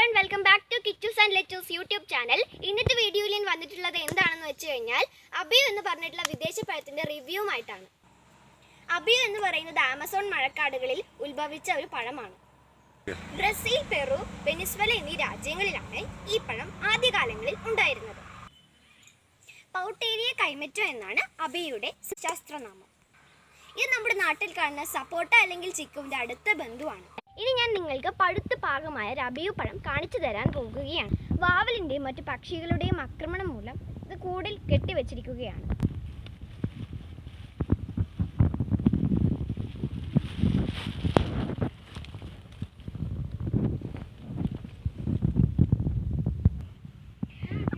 Welcome back to Kichu's and Lettu's YouTube channel ഇന്നത്തെ വീഡിയോയിൽ ഞാൻ വന്നിട്ടുള്ളത് എന്താണെന്ന് വെച്ച് കഴിഞ്ഞാൽ അബിയു എന്ന് പറഞ്ഞിട്ടുള്ള വിദേശ പഴത്തിന്റെ റിവ്യൂമായിട്ടാണ്. അബിയു എന്ന് പറയുന്നത് ആമസോൺ മഴക്കാടുകളിൽ ഉത്ഭവിച്ച ഒരു പഴമാണ്. ബ്രസീൽ പെറു വെനിസ്വല എന്നീ രാജ്യങ്ങളിലാണ് ഈ പഴം ആദ്യകാലങ്ങളിൽ ഉണ്ടായിരുന്നത്. പൗട്ടേരിയ കൈമറ്റോ എന്നാണ് അബിയുടെ ശാസ്ത്രനാമം. ഇത് നമ്മുടെ നാട്ടിൽ കാണുന്ന സപ്പോട്ട അല്ലെങ്കിൽ ചിക്കുവിന്റെ അടുത്ത ബന്ധുവാണ്. ഇനി ഞാൻ നിങ്ങൾക്ക് പഴുത്ത് പാകമായ രബിയു പഴം കാണിച്ചു തരാൻ പോകുകയാണ്. വാവലിന്റെയും മറ്റു പക്ഷികളുടെയും ആക്രമണം മൂലം ഇത് കൂടിൽ കെട്ടിവെച്ചിരിക്കുകയാണ്.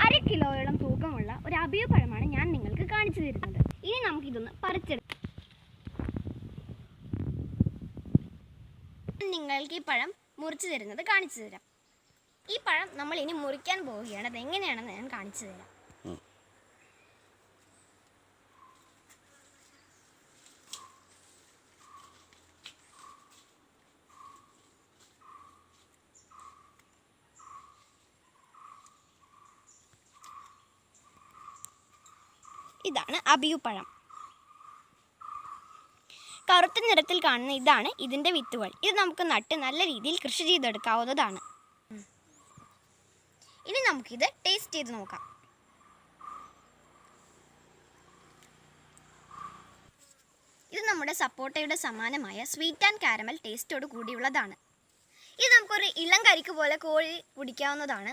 അര കിലോയോളം തൂക്കമുള്ള ഒരു അഭിയ പഴമാണ് ഞാൻ നിങ്ങൾക്ക് കാണിച്ചു തരുന്നത്. ഇനി നമുക്കിതൊന്ന് പറിച്ചെടുക്കാം. നിങ്ങൾക്ക് ഈ പഴം മുറിച്ചു തരുന്നത് കാണിച്ചു തരാം. ഈ പഴം നമ്മൾ ഇനി മുറിക്കാൻ പോവുകയാണ്. അത് എങ്ങനെയാണെന്ന് ഞാൻ കാണിച്ചു തരാം. ഇതാണ് അബിയു പഴം. കറുത്ത നിറത്തിൽ കാണുന്ന ഇതാണ് ഇതിന്റെ വിത്തുകൾ. ഇത് നമുക്ക് നട്ട് നല്ല രീതിയിൽ കൃഷി ചെയ്തെടുക്കാവുന്നതാണ്. ഇനി നമുക്കിത് ടേസ്റ്റ് ചെയ്ത് നോക്കാം. ഇത് നമ്മുടെ സപ്പോട്ടയുടെ സമാനമായ സ്വീറ്റ് ആൻഡ് കാരമൽ ടേസ്റ്റോട് കൂടിയുള്ളതാണ്. ഇത് നമുക്കൊരു ഇളം കരിക്ക് പോലെ കോഴി കുടിക്കാവുന്നതാണ്.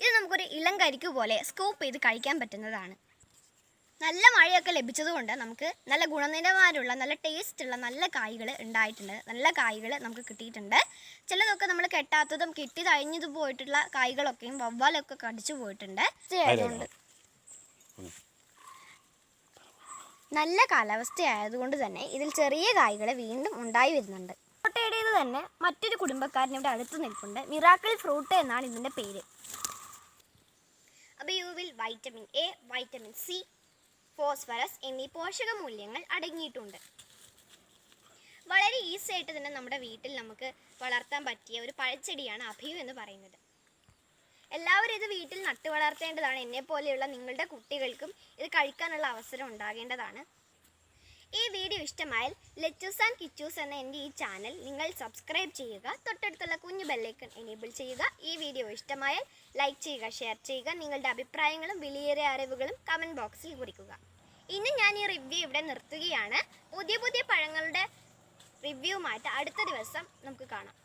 ഇത് നമുക്കൊരു ഇളം കരിക്ക് പോലെ സ്കൂപ്പ് ചെയ്ത് കഴിക്കാൻ പറ്റുന്നതാണ്. നല്ല മഴയൊക്കെ ലഭിച്ചതുകൊണ്ട് നമുക്ക് നല്ല ഗുണനിലവാരമുള്ള നല്ല ടേസ്റ്റുള്ള നല്ല കായ്കൾ ഉണ്ടായിട്ടുണ്ട്. നല്ല കായ്കൾ നമുക്ക് കിട്ടിയിട്ടുണ്ട്. ചിലതൊക്കെ നമ്മൾ കെട്ടാത്തതും കിട്ടി തഴിഞ്ഞത് പോയിട്ടുള്ള കായ്കളൊക്കെയും വവ്വാലൊക്കെ കടിച്ചു പോയിട്ടുണ്ട്. ആയതുകൊണ്ട് നല്ല കാലാവസ്ഥയായതുകൊണ്ട് തന്നെ ഇതിൽ ചെറിയ കായ്കൾ വീണ്ടും ഉണ്ടായി വരുന്നുണ്ട്. കോട്ടയുടേത് തന്നെ മറ്റൊരു കുടുംബക്കാരൻ ഇവിടെ അടുത്ത് നിൽപ്പുണ്ട്. മിറാക്കിൾ ഫ്രൂട്ട് എന്നാണ് ഇതിന്റെ പേര്. അബിയുവിൽ vitamin A vitamin C phosphorus എന്നീ പോഷക മൂല്യങ്ങൾ അടങ്ങിയിട്ടുണ്ട്. വളരെ ഈസി ആയിട്ട് തന്നെ നമ്മുടെ വീട്ടിൽ നമുക്ക് വളർത്താൻ പറ്റിയ ഒരു പഴച്ചെടിയാണ് അഭിയു എന്ന് പറയുന്നത്. എല്ലാവരും ഇത് വീട്ടിൽ നട്ടു വളർത്തേണ്ടതാണ് എന്നെ പോലെയുള്ള നിങ്ങളുടെ കുട്ടികൾക്കും ഇത് കഴിക്കാനുള്ള അവസരം ഉണ്ടാകേണ്ടതാണ്. ഈ വീഡിയോ ഇഷ്ടമായാൽ ലെറ്റൂസ് ആൻഡ് കിച്ചൂസ് എന്ന എന്റെ ഈ ചാനൽ നിങ്ങൾ സബ്സ്ക്രൈബ് ചെയ്യുക തൊട്ടടുത്തുള്ള കുഞ്ഞു ബെല്ലൈക്കൺ എനേബിൾ ചെയ്യുക. ഈ വീഡിയോ ഇഷ്ടമായാൽ ലൈക്ക് ചെയ്യുക ഷെയർ ചെയ്യുക നിങ്ങളുടെ അഭിപ്രായങ്ങളും വിലയേറിയ അറിവുകളും കമന്റ് ബോക്സിൽ കുറിക്കുക. ഇന്ന് ഞാൻ ഈ റിവ്യൂ ഇവിടെ നിർത്തുകയാണ്. പുതിയ പുതിയ പഴങ്ങളുടെ റിവ്യൂമായിട്ട് അടുത്ത ദിവസം നമുക്ക് കാണാം.